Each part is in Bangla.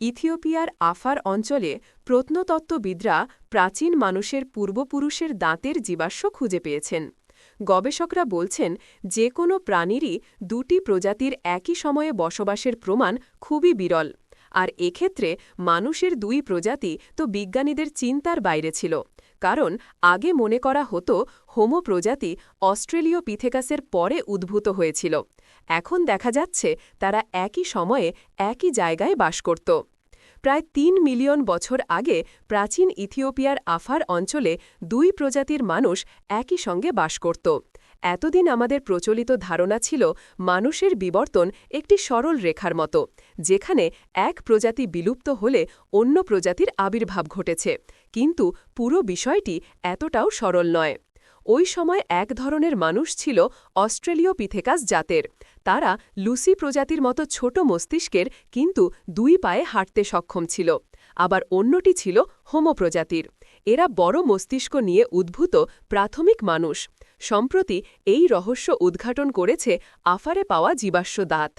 ইথিওপিয়ার আফার অঞ্চলে প্রত্নতত্ত্ববিদরা প্রাচীন মানুষের পূর্বপুরুষের দাঁতের জীবাশ্ম খুঁজে পেয়েছেন। গবেষকরা বলছেন যে কোনো প্রাণীরই দুটি প্রজাতির একই সময়ে বসবাসের প্রমাণ খুবই বিরল, আর এক্ষেত্রে মানুষের দুই প্রজাতি তো বিজ্ঞানীদের চিন্তার বাইরে ছিল, কারণ আগে মনে করা হতো হোমো প্রজাতি অস্ট্রেলীয় পিথেকাসের পরে উদ্ভূত হয়েছিল, এখন দেখা যাচ্ছে তারা একই সময়ে একই জায়গায় বাস করত। প্রায় তিন মিলিয়ন বছর আগে প্রাচীন ইথিওপিয়ার আফার অঞ্চলে দুই প্রজাতির মানুষ একই সঙ্গে বাস করত। এতদিন আমাদের প্রচলিত ধারণা ছিল মানুষের বিবর্তন একটি সরল রেখার মতো, যেখানে এক প্রজাতি বিলুপ্ত হলে অন্য প্রজাতির আবির্ভাব ঘটেছে। কিন্তু পুরো বিষয়টি এতটাও সরল নয়। ওই সময় এক ধরনের মানুষ ছিল অস্ট্রেলীয় পিথেকাস জাতের। তারা লুসি প্রজাতির মতো ছোট মস্তিষ্কের কিন্তু দুই পায়ে হাঁটতে সক্ষম ছিল। আবার অন্যটি ছিল হোমো প্রজাতির। এরা বড় মস্তিষ্ক নিয়ে উদ্ভূত প্রাথমিক মানুষ। সম্প্রতি এই রহস্য উদ্ঘাটন করেছে আফারে পাওয়া জীবাশ্ম দাঁত।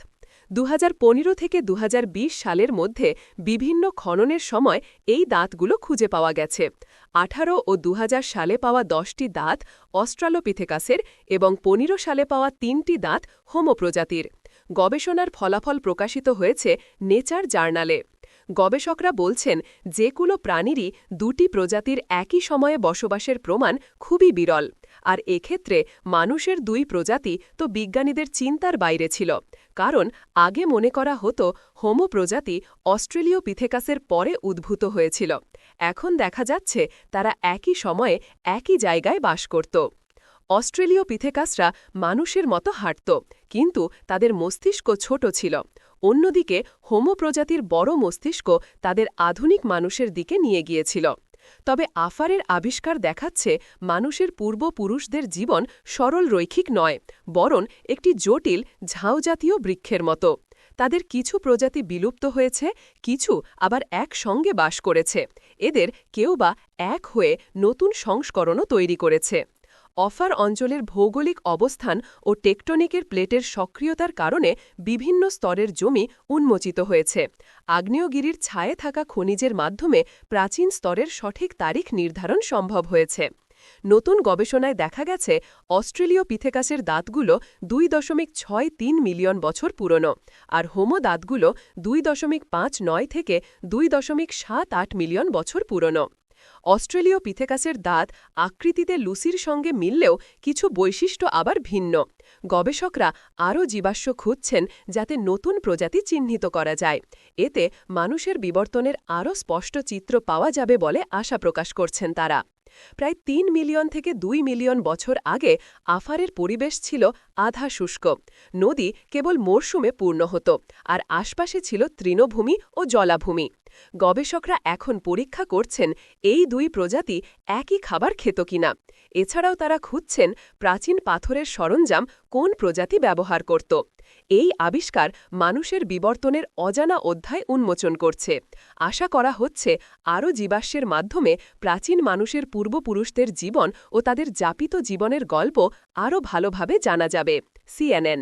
দু হাজার পনেরো থেকে দু হাজার বিশ সালের মধ্যে বিভিন্ন খননের সময় এই দাঁতগুলো খুঁজে পাওয়া গেছে। আঠারো ও দু হাজার সালে পাওয়া দশটি দাঁত অস্ট্রালোপিথেকাসের এবং পনেরো সালে পাওয়া তিনটি দাঁত হোমো প্রজাতির গবেষণার ফলাফল প্রকাশিত হয়েছে নেচার জার্নালে। গবেষকরা বলছেন যে কোনো প্রাণীরই দুটি প্রজাতির একই সময়ে বসবাসের প্রমাণ খুবই বিরল। আর এক্ষেত্রে মানুষের দুই প্রজাতি তো বিজ্ঞানীদের চিন্তার বাইরে ছিল। কারণ আগে মনে করা হতো, হোমো প্রজাতি অস্ট্রেলীয় পিথেকাসের পরে উদ্ভূত হয়েছিল। এখন দেখা যাচ্ছে, তারা একই সময়ে একই জায়গায় বাস করত। অস্ট্রেলীয় পিথেকাসরা মানুষের মতো হাঁটত, কিন্তু তাদের মস্তিষ্ক ছোট ছিল। অন্যদিকে হোমো প্রজাতির বড় মস্তিষ্ক তাদের আধুনিক মানুষের দিকে নিয়ে গিয়েছিল। তবে আফারের আবিষ্কার দেখাচ্ছে মানুষের পূর্বপুরুষদের জীবন সরল রৈখিক নয়, বরং একটি জটিল, ঝাউজাতীয় বৃক্ষের মতো। তাদের কিছু প্রজাতি বিলুপ্ত হয়েছে, কিছু আবার একসঙ্গে বাস করেছে। এদের কেউ বা এক হয়ে নতুন সংস্করণও তৈরি করেছে। অফার অঞ্চলের ভৌগোলিক অবস্থান ও টেকটনিকের প্লেটের সক্রিয়তার কারণে বিভিন্ন স্তরের জমি উন্মোচিত হয়েছে। আগ্নেয়গিরির ছায়ে থাকা খনিজের মাধ্যমে প্রাচীন স্তরের সঠিক তারিখ নির্ধারণ সম্ভব হয়েছে। নতুন গবেষণায় দেখা গেছে, অস্ট্রেলীয় পিথেকাসের দাঁতগুলো দুই দশমিক ছয় তিন মিলিয়ন বছর পুরনো আর হোমো দাঁতগুলো দুই দশমিক পাঁচ নয় থেকে দুই দশমিক সাত আট মিলিয়ন বছর পুরনো। অস্ট্রেলীয় পিথেকাসের দাঁত আকৃতিতে লুসির সঙ্গে মিললেও কিছু বৈশিষ্ট্য আবার ভিন্ন। গবেষকরা আরও জীবাশ্ম খুঁজছেন যাতে নতুন প্রজাতি চিহ্নিত করা যায়। এতে মানুষের বিবর্তনের আরও স্পষ্ট চিত্র পাওয়া যাবে বলে আশা প্রকাশ করছেন তারা। প্রায় তিন মিলিয়ন থেকে দুই মিলিয়ন বছর আগে আফারের পরিবেশ ছিল আধা শুষ্ক নদী কেবল মরশুমে পূর্ণ হতো, আর আশপাশে ছিল তৃণভূমি ও জলাভূমি। গবেষকরা এখন পরীক্ষা করছেন এই দুই প্রজাতি একই খাবার খেত কিনা। এছাড়াও তারা খুঁজছেন প্রাচীন পাথরের সরঞ্জাম কোন প্রজাতি ব্যবহার করত। এই আবিষ্কার মানুষের বিবর্তনের অজানা অধ্যায় উন্মোচন করছে। আশা করা হচ্ছে আরও জীবাশ্মের মাধ্যমে প্রাচীন মানুষের পূর্বপুরুষদের জীবন ও তাদের যাপিত জীবনের গল্প আরও ভালোভাবে জানা যাবে। সিএনএন